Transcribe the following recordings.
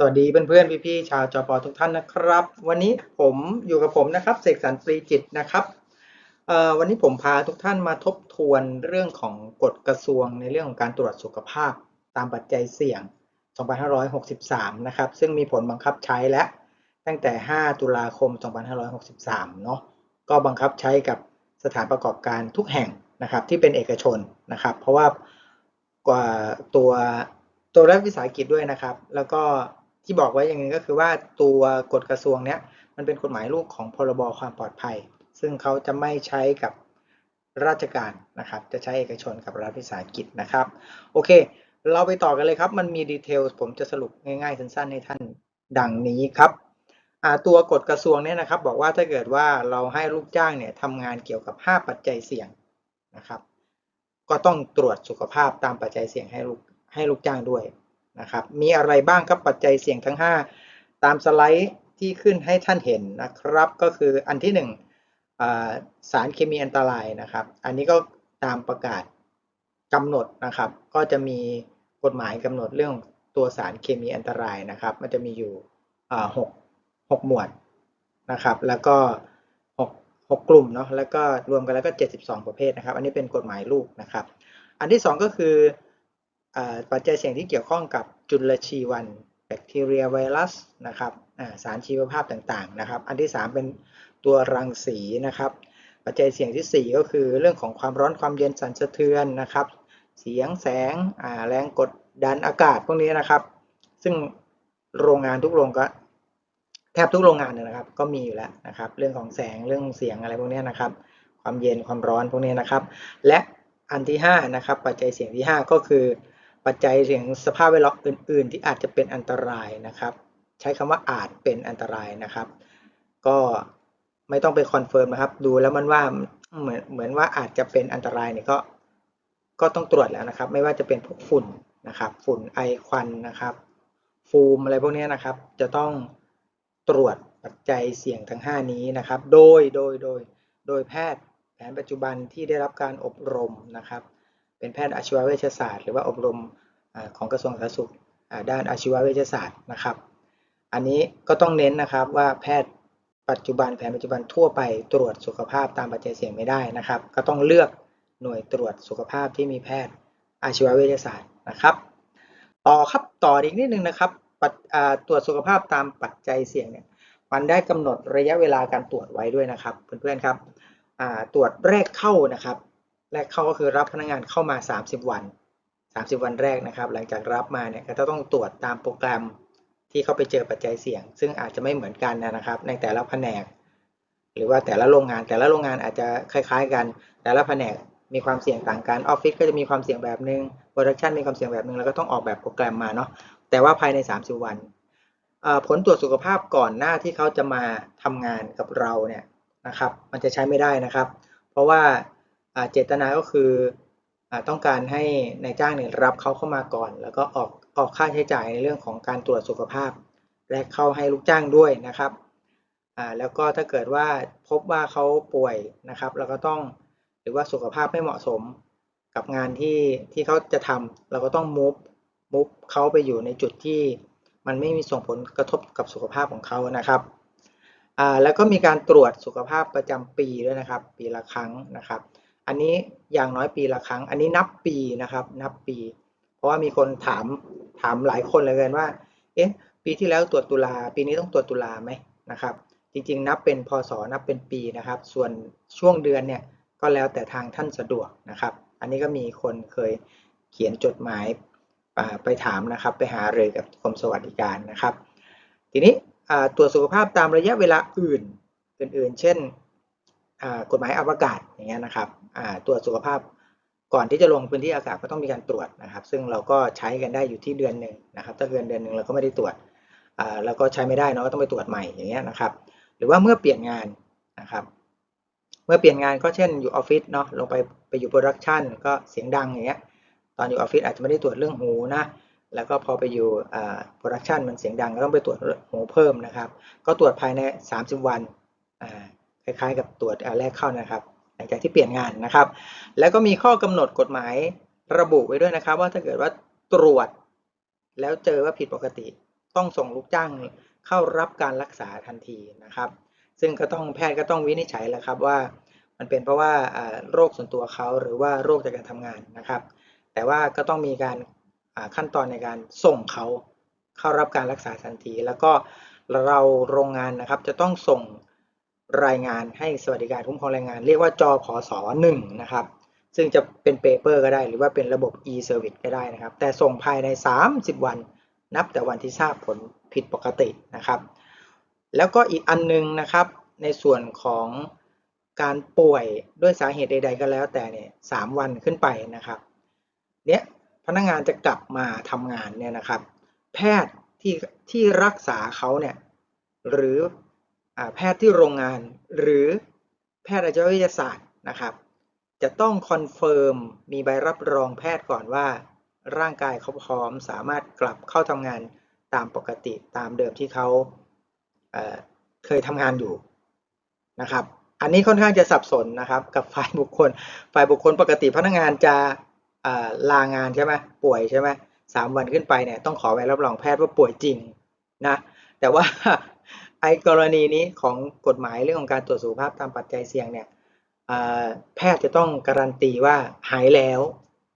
สวัสดีเพื่อนๆ พี่ๆ ชาวจอปอทุกท่านนะครับ วันนี้ผมอยู่กับผมนะครับเสกสรรปรีจิตนะครับวันนี้ผมพาทุกท่านมาทบทวนเรื่องของกฎกระทรวงในเรื่องของการตรวจสุขภาพตามปัจจัยเสี่ยง 2563 นะครับ ซึ่งมีผลบังคับใช้และตั้งแต่ 5 ตุลาคม 2563 เนาะก็บังคับใช้กับสถานประกอบการทุกแห่งนะครับที่เป็นเอกชนนะครับ เพราะว่ากว่าตัวตัวรัฐวิสาหกิจด้วยนะครับ แล้วก็ ที่บอกไว้อย่างนึงก็คือว่าตัวกฎกระทรวงเนี้ยมันเป็นกฎหมายลูกของพรบความปลอดภัย ซึ่งเขาจะไม่ใช้กับราชการนะครับ จะใช้เอกชนกับรัฐวิสาหกิจนะครับ โอเค เราไปต่อกันเลยครับ มันมีดีเทลผมจะสรุปง่ายๆ สั้นๆ ให้ท่านดังนี้ครับตัวกฎกระทรวงเนี่ยนะครับ บอกว่าถ้าเกิดว่าเราให้ลูกจ้างเนี่ยทำงานเกี่ยวกับ 5 ปัจจัยเสี่ยงนะครับ ก็ต้องตรวจสุขภาพตามปัจจัยเสี่ยงให้ลูกให้ลูกจ้างด้วย นะครับ มีอะไรบ้างครับปัจจัยเสี่ยงทั้ง 5 ตามสไลด์ที่ขึ้นให้ท่านเห็นนะครับ ก็คืออันที่1อ่าสารเคมีอันตรายนะครับ อันนี้ก็ตามประกาศกำหนดนะครับ ก็จะมีกฎหมายกำหนดเรื่องตัวสารเคมีอันตรายนะครับ มันจะมีอยู่หกหกหมวดนะครับ แล้วก็หกกลุ่มเนาะแล้วก็รวมกันแล้วก็ 72 ประเภทนะครับ อันนี้เป็นกฎหมายลูกนะครับ อันที่ 2 ก็คือ ปัจจัยเสี่ยงที่เกี่ยวข้องกับจุลชีวันแบคทีเรียไวรัสนะครับสารชีวภาพต่างๆนะครับ อันที่ 3 เป็นตัวรังสีนะครับ ปัจจัยเสี่ยงที่ 4 ก็คือเรื่องของความร้อนความเย็นสั่นสะเทือนนะครับ เสียงแสงแรงกดดันอากาศพวกนี้นะครับ ซึ่งโรงงานทุกโรงก็แทบทุกโรงงานเลยนะครับ ก็มีอยู่แล้วนะครับ เรื่องของแสงเรื่องเสียงอะไรพวกนี้นะครับ ความเย็นความร้อนพวกนี้นะครับ และอันที่5นะครับปัจจัยเสี่ยงที่ 5 ก็คือ ปัจจัยเสี่ยงสภาพแวดล้อมอื่น ๆ ที่อาจจะเป็นอันตรายนะครับ ใช้คำว่าอาจเป็นอันตรายนะครับ ก็ไม่ต้องไปคอนเฟิร์มนะครับ ดูแล้วมันว่าเหมือนเหมือนว่าอาจจะเป็นอันตรายเนี่ยก็ก็ต้องตรวจแล้วนะครับ ไม่ว่าจะเป็นพวกฝุ่นนะครับ ฝุ่นไอควันนะครับ ฟูมอะไรพวกนี้นะครับ จะต้องตรวจปัจจัยเสี่ยงทั้ง 5 นี้นะครับ โดยโดยโดยโดยแพทย์แผนปัจจุบันที่ได้รับการอบรมนะครับ เป็นแพทย์อาชีวเวชศาสตร์ หรือว่าอบรมอของกระทรวงสาธารณสุขด้านอาชีวเวชศาสตร์นะครับ อันนี้ก็ต้องเน้นนะครับว่าแพทย์ปัจจุบันแผนปัจจุบันทั่วไปตรวจสุขภาพตามปัจจัยเสี่ยงไม่ได้นะครับ ก็ต้องเลือกหน่วยตรวจสุขภาพที่มีแพทย์อาชีวเวชศาสตร์นะครับ ต่อครับต่ออีกนิดนึงนะครับตรวจสุขภาพตามปัจจัยเสี่ยงเนี่ยมันได้กำหนดระยะเวลาการตรวจไว้ด้วยนะครับเพื่อนๆครับตรวจแรกเข้านะครับ แรกเข้าก็คือรับพนักงานเข้ามา 30 วัน 30 วันแรกนะครับ หลังจากรับมาเนี่ยก็จะต้องตรวจตามโปรแกรมที่เขาไปเจอปัจจัยเสี่ยง ซึ่งอาจจะไม่เหมือนกันนะครับ ในแต่ละแผนก หรือว่าแต่ละโรงงาน แต่ละโรงงานอาจจะคล้าย ๆ กัน แต่ละแผนกมีความเสี่ยงต่างกันออฟฟิศก็จะมีความเสี่ยงแบบนึงโปรดักชันมีความเสี่ยงแบบนึงแล้วก็ต้องออกแบบโปรแกรมมาเนาะแต่ว่าภายใน 30 วันผลตรวจสุขภาพก่อนหน้าที่เขาจะมาทำงานกับเราเนี่ยนะครับ มันจะใช้ไม่ได้นะครับ เพราะว่า เจตนาก็คืออต้องการให้ในายจ้างเนี่ยรับเขาเข้ามาก่อน แล้วก็ออกออกค่าใช้จ่ายในเรื่องของการตรวจสุขภาพ และเข้าให้ลูกจ้างด้วยนะครับแล้วก็ถ้าเกิดว่าพบว่าเขาป่วยนะครับ เราก็ต้องหรือว่าสุขภาพไม่เหมาะสมกับงานที่ที่เขาจะทำเราก็ต้องมุฟมุฟเขาไปอยู่ในจุดที่มันไม่มีส่งผลกระทบกับสุขภาพของเขานะครับแล้วก็มีการตรวจสุขภาพประจำปีด้วยนะครับ ปีละครั้งนะครับ อันนี้อย่างน้อยปีละครั้ง อันนี้นับปีนะครับ นับปี เพราะว่ามีคนถามถามหลายคนเลยกันว่า เอ๊ะ ปีที่แล้วตรวจตุลา ปีนี้ต้องตรวจตุลาไหมนะครับ จริง ๆ นับเป็นพศนับเป็นปีนะครับ ส่วนช่วงเดือนเนี่ยก็แล้วแต่ทางท่านสะดวกนะครับ อันนี้ก็มีคนเคยเขียนจดหมายไปถามนะครับ ไปหาเลยกับกรมสวัสดิการนะครับ ทีนี้ตรวจสุขภาพตามระยะเวลาอื่น อื่นๆ เช่น กฎหมายอวกาศอย่างเงี้ยนะครับตรวจสุขภาพก่อนที่จะลงพื้นที่อากาศก็ต้องมีการตรวจนะครับ ซึ่งเราก็ใช้กันได้อยู่ที่เดือนหนึ่งนะครับ ถ้าเกินเดือนหนึ่งเราก็ไม่ได้ตรวจแล้วก็ใช้ไม่ได้เนาะก็ต้องไปตรวจใหม่อย่างเงี้ยนะครับ หรือว่าเมื่อเปลี่ยนงานนะครับ เมื่อเปลี่ยนงานก็เช่นอยู่ออฟฟิศเนาะลงไปไปอยู่โปรดักชันก็เสียงดังอย่างเงี้ยตอนอยู่ออฟฟิศอาจจะไม่ได้ตรวจเรื่องหูนะแล้วก็พอไปอยู่โปรดักชันมันเสียงดังก็ต้องไปตรวจหูเพิ่มนะครับ ก็ตรวจภายใน 30 วัน คล้ายๆ กับตรวจแรกเข้านะครับ หลังจากที่เปลี่ยนงานนะครับ แล้วก็มีข้อกำหนดกฎหมายระบุไว้ด้วยนะครับ ว่าถ้าเกิดว่าตรวจ แล้วเจอว่าผิดปกติ ต้องส่งลูกจ้างเข้ารับการรักษาทันทีนะครับ ซึ่งก็ต้องแพทย์ก็ต้องวินิจฉัยแล้วครับว่า มันเป็นเพราะว่าโรคส่วนตัวเขาหรือว่าโรคจากการทำงานนะครับ แต่ว่าก็ต้องมีการขั้นตอนในการส่งเขาเข้ารับการรักษาทันที แล้วก็เราโรงงานนะครับจะต้องส่ง รายงานให้สวัสดิการคุ้มครองแรงงาน เรียกว่าจพศหนึ่งนะครับ ซึ่งจะเป็นเปเปอร์ก็ได้ หรือว่าเป็นระบบ e-service ก็ได้นะครับ แต่ส่งภายใน 30 วัน นับแต่วันที่ทราบผลผิดปกตินะครับ แล้วก็อีกอันนึงนะครับ ในส่วนของการป่วยด้วยสาเหตุใด ๆ ก็แล้ว แต่เนี่ยสามวันขึ้นไปนะครับเนี่ยพนักงานจะกลับมาทำงานเนี่ยนะครับ แพทย์ที่ที่รักษาเขาเนี่ยหรือ แพทย์ที่โรงงาน หรือแพทย์อาชีววิทยาศาสตร์นะครับ จะต้องคอนเฟิร์มมีใบรับรองแพทย์ก่อนว่า ร่างกายเขาพร้อมสามารถกลับเข้าทำงานตามปกติตามเดิมที่เขาเเคยทำงานอยู่นะครับ อันนี้ค่อนข้างจะสับสนนะครับ กับฝ่ายบุคคล ฝ่ายบุคคลปกติพนักงานจะาลางานใช่ไหมป่วยใช่ไหมสามวันขึ้นไปเนี่ยต้องขอใบรับรองแพทย์ว่าป่วยจริงนะแต่ว่า ไอ้กรณีนี้ของกฎหมายเรื่องของการตรวจสุขภาพตามปัจจัยเสี่ยงเนี่ยแพทย์จะต้องการันตีว่าหายแล้ว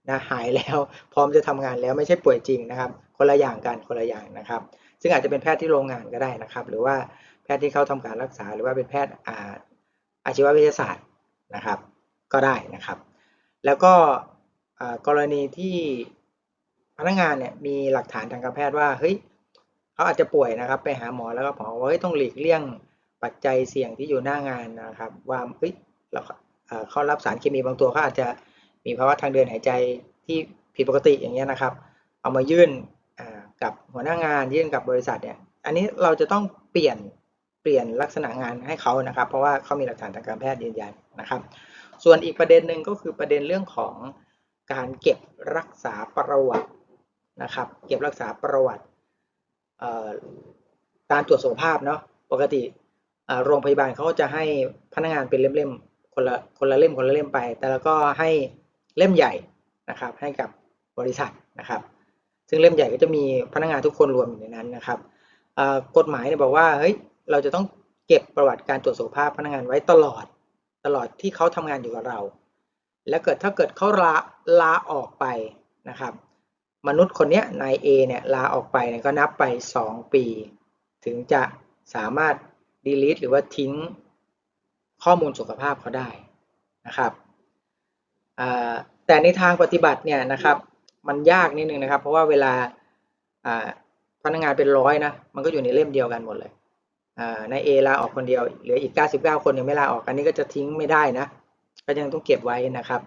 นะหายแล้วพร้อมจะทำงานแล้วไม่ใช่ป่วยจริงนะครับ คนละอย่างกันคนละอย่างนะครับ ซึ่งอาจจะเป็นแพทย์ที่โรงงานก็ได้นะครับ หรือว่าแพทย์ที่เขาทำการรักษา หรือว่าเป็นแพทย์อาชีววิทยาศาสตร์นะครับ ก็ได้นะครับ แล้วก็กรณีที่พนักงานเนี่ยมีหลักฐานทางการแพทย์ว่าเฮ้ย เขาอาจจะป่วยนะครับ ไปหาหมอแล้วก็หมอว่าเฮ้ยต้องหลีกเลี่ยงปัจจัยเสี่ยงที่อยู่หน้างานนะครับ ว่าเฮ้ยเราเขารับสารเคมีบางตัวเขาอาจจะมีภาวะทางเดินหายใจที่ผิดปกติอย่างเงี้ยนะครับ เอามายื่นกับหัวหน้างานยื่นกับบริษัทเนี่ย อันนี้เราจะต้องเปลี่ยนเปลี่ยนลักษณะงานให้เขานะครับ เพราะว่าเขามีหลักฐานทางการแพทย์ยืนยันนะครับ ส่วนอีกประเด็นหนึ่งก็คือประเด็นเรื่องของการเก็บรักษาประวัตินะครับ เก็บรักษาประวัติ การตรวจสุขภาพเนาะปกติโรงพยาบาลเขาจะให้พนักงานเป็นเล่มๆคนละคนละเล่มคนละเล่มไป แต่แล้วก็ให้เล่มใหญ่นะครับ ให้กับบริษัทนะครับ ซึ่งเล่มใหญ่ก็จะมีพนักงานทุกคนรวมอยู่ในนั้นนะครับกฎหมายเนี่ยบอกว่าเฮ้ยเราจะต้องเก็บประวัติการตรวจสุขภาพพนักงานไว้ตลอด ตลอดที่เขาทำงานอยู่กับเรา แล้วเกิดถ้าเกิดเขาลาลาออกไปนะครับ มนุษย์คนนี้นายเอเนี่ยลาออกไปเนี่ยก็นับไป 2 ปี ถึงจะสามารถ delete หรือว่าทิ้งข้อมูลสุขภาพเขาได้นะครับแต่ในทางปฏิบัติเนี่ยนะครับ มันยากนิดนึงนะครับ เพราะว่าเวลาพนักงานเป็นร้อยนะมันก็อยู่ในเล่มเดียวกันหมดเลยนายเอลาออกคนเดียวเหลืออีก 99 คนยังไม่ลาออกอันนี้ก็จะทิ้งไม่ได้นะก็ยังต้องเก็บไว้นะครับ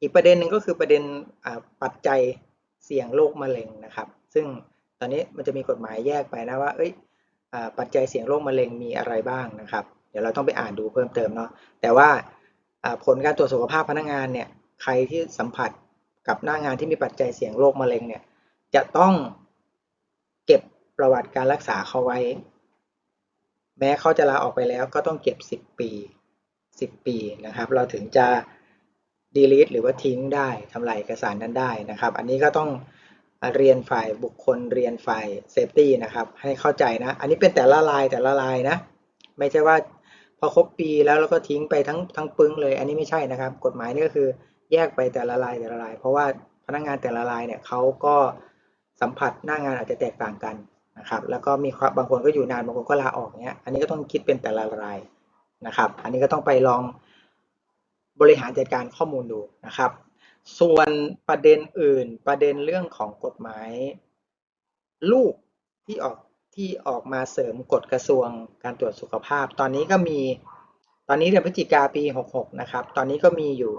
อีกประเด็นหนึ่งก็คือประเด็นปัจจัย เสี่ยงโรคมะเร็งนะครับ ซึ่งตอนนี้มันจะมีกฎหมายแยกไปนะว่า เอ้ยปัจจัยเสี่ยงโรคมะเร็งมีอะไรบ้างนะครับ เดี๋ยวเราต้องไปอ่านดูเพิ่มเติมเนาะ แต่ว่าอ่าผลการตรวจสุขภาพพนักงานเนี่ย ใครที่สัมผัสกับหน้างานที่มีปัจจัยเสี่ยงโรคมะเร็งเนี่ย จะต้องเก็บประวัติการรักษาเขาไว้ แม้เขาจะลาออกไปแล้วก็ต้องเก็บ 10 ปี 10 ปีนะครับ เราถึงจะ delete หรือว่าทิ้งได้ทำลายเอกสารนั้นได้นะครับ อันนี้ก็ต้องเรียนฝ่ายบุคคลเรียนฝ่ายเซฟตี้นะครับ ให้เข้าใจนะ อันนี้เป็นแต่ละลายแต่ละลายนะ ไม่ใช่ว่าพอครบปีแล้วเราก็ทิ้งไปทั้งทั้งปึ้งเลย อันนี้ไม่ใช่นะครับ กฎหมายนี่ก็คือแยกไปแต่ละลายแต่ละลาย เพราะว่าพนักงานแต่ละลายเนี่ยเขาก็สัมผัสหน้างานอาจจะแตกต่างกันนะครับ แล้วก็มีบางคนก็อยู่นานบางคนก็ลาออกเนี้ย อันนี้ก็ต้องคิดเป็นแต่ละรายนะครับ อันนี้ก็ต้องไปลอง บริหารจัดการข้อมูลดูนะครับ ส่วนประเด็นอื่นประเด็นเรื่องของกฎหมาย ลูกที่ออกที่ออกมาเสริมกฎกระทรวงการตรวจสุขภาพ ตอนนี้ก็มีตอนนี้เดือนพฤศจิกาปี 66 นะครับ ตอนนี้ก็มีอยู่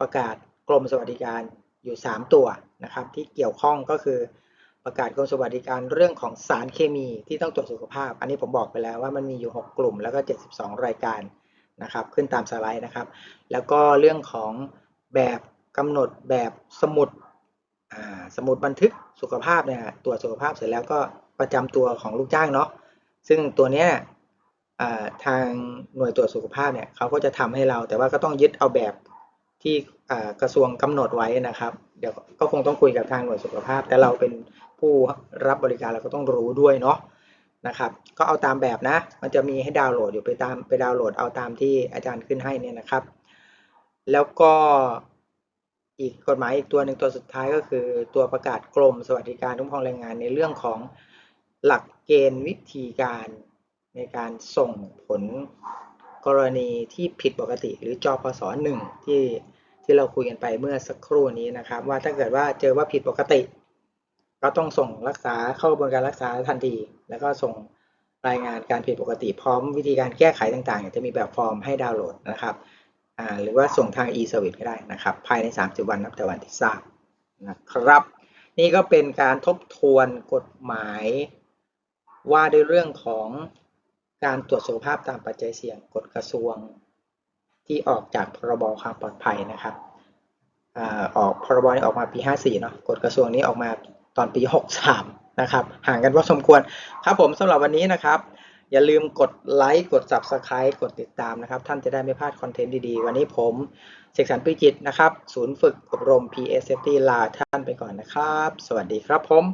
ประกาศกรมสวัสดิการอยู่ 3 ตัวนะครับ ที่เกี่ยวข้องก็คือประกาศกรมสวัสดิการเรื่องของสารเคมีที่ต้องตรวจสุขภาพ อันนี้ผมบอกไปแล้วว่ามันมีอยู่ 6 กลุ่มแล้วก็ 72 รายการ นะครับ ขึ้นตามสไลด์นะครับ แล้วก็เรื่องของแบบกำหนดแบบสมุดสมุดบันทึกสุขภาพเนี่ยตรวจสุขภาพเสร็จแล้วก็ประจำตัวของลูกจ้างเนาะซึ่งตัวเนี้ยทางหน่วยตรวจสุขภาพเนี่ยเขาก็จะทำให้เรา แต่ว่าก็ต้องยึดเอาแบบที่กระทรวงกำหนดไว้นะครับ เดี๋ยวก็คงต้องคุยกับทางหน่วยสุขภาพ แต่เราเป็นผู้รับบริการเราก็ต้องรู้ด้วยเนาะ นะครับ ก็เอาตามแบบนะ มันจะมีให้ดาวน์โหลดอยู่ไปตามไปดาวน์โหลดเอาตามที่อาจารย์ขึ้นให้เนี่ยนะครับ แล้วก็อีกกฎหมายอีกตัวหนึ่งตัวสุดท้ายก็คือตัวประกาศกรมสวัสดิการคุ้มครองแรงงานในเรื่องของหลักเกณฑ์วิธีการในการส่งผลกรณีที่ผิดปกติ หรือจอพศหนึ่งที่ที่เราคุยกันไปเมื่อสักครู่นี้นะครับ ว่าถ้าเกิดว่าเจอว่าผิดปกติ ก็ต้องส่งรักษาเข้ากระบวนการรักษาทันที แล้วก็ส่งรายงานการผิดปกติพร้อมวิธีการแก้ไขต่างๆ จะมีแบบฟอร์มให้ดาวน์โหลดนะครับหรือว่าส่งทาง e-service ก็ได้นะครับ ภายใน 30 วันนับแต่วันที่ทราบนะครับ นี่ก็เป็นการทบทวนกฎหมาย ว่าด้วยเรื่องของการตรวจสุขภาพตามปัจจัยเสี่ยงกฎกระทรวง ที่ออกจากพรบความปลอดภัยนะครับอออกพรบนี้ออกมาปี 54 เนาะกฎกระทรวงนี้ออกมา ตอนปี 63 นะครับ ห่างกันพอสมควรครับผมสำหรับวันนี้นะครับ อย่าลืมกดไลค์กด Subscribe กดติดตามนะครับ ท่านจะได้ไม่พลาดคอนเทนต์ดีๆ วันนี้ผมเสกสรรปิจิตนะครับ ศูนย์ฝึกอบรม PS Safety ลาท่านไปก่อนนะครับ สวัสดีครับผม